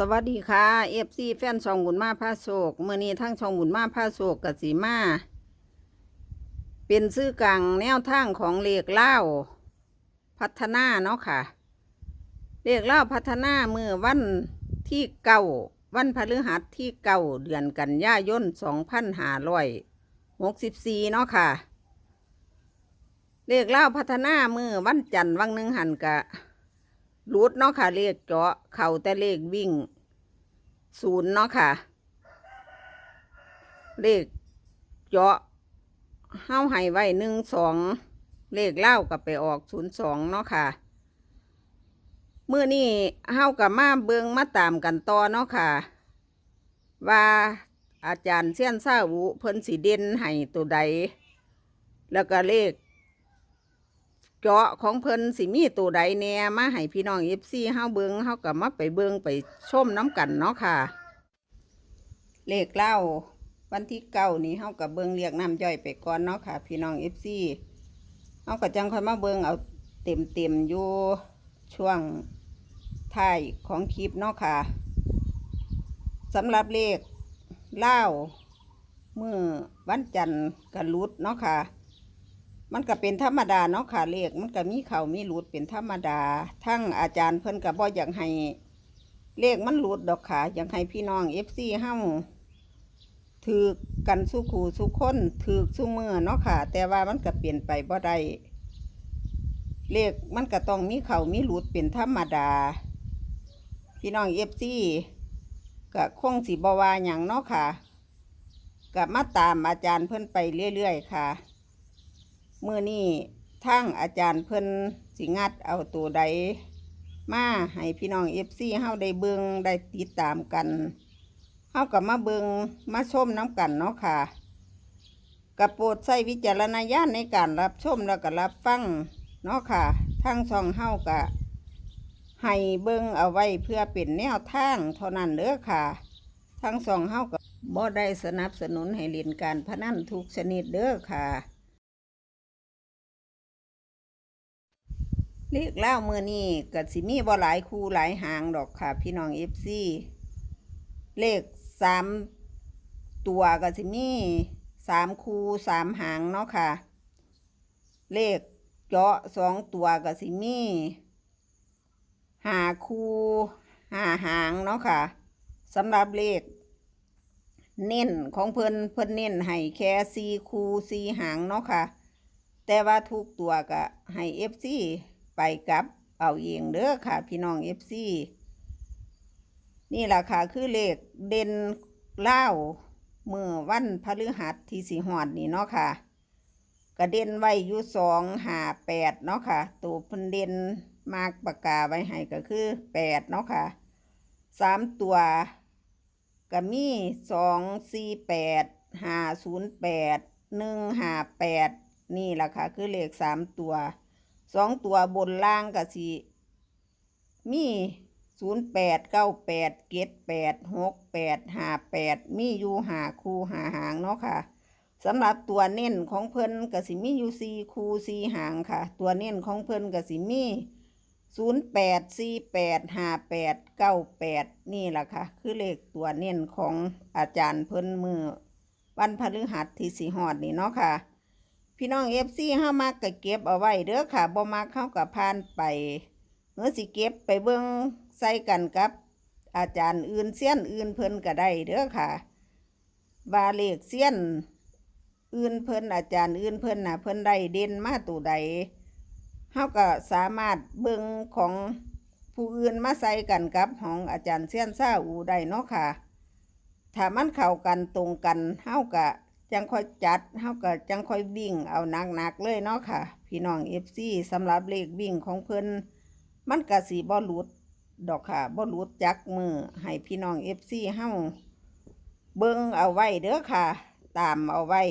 สวัสดีค่ะเอฟซีแฟนช่องบุญมาพาโศกเมื่อนี้ทั้งช่องบุญมาพาโศกกับสีมา เป็นซื้อกลางแนวทางของเลขเล่าพัฒนาเนาะค่ะเลขเล่าพัฒนาเมื่อวันที่เก้าวันพฤหัสที่เก้าเดือนกันยายนสองพันห้าร้อยหกสิบสี่เนาะค่ะเลขเล่าพัฒนาเมื่อวันจันทร์วังหนึ่งหันกะ รูดเนาะค่ะเลขเจาะเข่าแต่เลขวิ่งศูนย์เนาะค่ะ เลขเจาะเฮ้าให้ไว้หนึ่งสองเลขเล่ากับไปออกศูนย์สองเนาะค่ะเมื่อนี้เฮ้ากับมาเบิงมาตามกันต่อเนาะค่ะ ว่าอาจารย์เซียนซาวุเพิ่นสีเด่นให้ตัวใด แล้วก็เลข เจาะของเพิ่นสิมีตัวใดแน่มาให้พี่น้องเอฟซีเฮาเบิงเฮาก็มาไปเบิงไปชมน้ำกันเนาะค่ะ เลขเล่าวันที่เก้านี้เฮากับเบิงเรียกน้ำย่อยไปก่อนเนาะค่ะ พี่น้องเอฟซีเฮาก็จังค่อยมาเบิงเอาเต็มเต็มอยู่ช่วงท้ายของคลิปเนาะค่ะสำหรับเลขเล่ามือวันจันทร์กันรุดเนาะค่ะ มันก็เป็นธรรมดาเนาะค่ะเลขมันก็มีเขามีหลุดเป็นธรรมดา ทั้งอาจารย์เพิ่นก็บ่อยากให้เลขมันหลุดดอกค่ะอยากให้พี่น้องเอฟซีเฮาถือกันสู้ขู่สู้คนถือสู้มือเนาะค่ะ แต่ว่ามันก็เปลี่ยนไปบ่ได้เลขมันก็ต้องมีเขามีหลุดเป็นธรรมดา พี่น้องเอฟซีก็คงสิบ่ว่าหยังเนาะค่ะก็มาตามอาจารย์เพิ่นไปเรื่อยๆค่ะ มื่อนี้ทางอาจารย์เพิ่นสิงัดเอาตัวใดมาให้พี่น้องเอฟซีเฮาได้เบิงได้ติดตามกันเฮากับมาเบิงมาชมน้ำกันเนาะค่ะกับโปรดใช้วิจารณญาณในการรับชมแล้วก็รับฟังเนาะค่ะทางช่องเฮากะให้เบิงเอาไว้เพื่อเป็นแนวทางเท่านั้นเด้อค่ะทางช่องเฮาก็บ่ได้สนับสนุนให้เล่นการพนันทุกชนิดเด้อค่ะ เลขเล่ามือนี่ก็สิมีบ่หลายคู่หลายหางดอกค่ะ พี่น้องเอฟซีเลขสามตัวก็สิมีสามคู่สามหางเนาะค่ะ เลขเจาะสองตัวก็สิมีหาคู่หาหางเนาะค่ะสำหรับเลข เน้นของเพิ่นเพิ่นเน้นให้แค่สี่คู่สี่หางเนาะค่ะ แต่ว่าทุกตัวก็ให้เอฟซี ไปกับเอาเองเด้อค่ะ พี่น้องเอฟซีนี่แหละค่ะ คือเลขเด่นเล่าวมือวันพฤหัสที่สีหอดนี่เนาะค่ะกระเด็นไว้อยู่สองหาแปดเนาะค่ะตัวพิ่นเด่นมากปากกาไว้ให้ก็คือแปดเนาะค่ะสามตัวก็มีสองสี่แปดห้าศูนย์แปดหนึ่งห้าแปดนี่แหละค่ะ คือเลขสามตัว สองตัวบนล่างก็สิมีศูนย์แปดเก้าแปดเกตแปดหกแปดห้าแปดมีอยู่หาคูหาหางเนาะค่ะสำหรับตัวเน้นของเพิ่นก็สิมีอยู่สี่คูสี่หางค่ะ ตัวเน้นของเพิ่นก็สิมีศูนย์แปดสี่แปดห้าแปดเก้าแปดนี่แหละค่ะ คือเลขตัวเน้นของอาจารย์เพิ่นมือวันพฤหัสที่สีหอดนี่เนาะค่ะ พี่น้องเอฟซีห้ามักก็เก็บเอาไว้เด้อค่ะบ่มักเข้ากับพานไปเมื่อสิเก็บไปเบิ่งใส่กันกับ อาจารย์อื่นเสี้ยนอื่นเพิ่นก็ได้เด้อค่ะบาเลขเสี้ยน อื่นเพิ่นอาจารย์อื่นเพิ่นน่ะเพิ่นได้เด่นมาตัวใดเฮาก็สามารถเบิ่งของผู้อื่นมาใส่กันกับของอาจารย์เสี้ยนซ่าอูได้เนาะค่ะ ถ้ามันเข้ากันตรงกันเฮาก็ จังค่อยจัดเฮาก็จังค่อยวิ่งเอาหนักๆเลยเนาะค่ะ พี่น้องเอฟซีสำหรับเลขวิ่งของเพิ่นมันกะสีบ่หลุดดอกค่ะบ่หลุดจักมือให้พี่น้องเอฟซีเฮาเบิ่งเอาไว้เด้อค่ะ ตามเอาไว้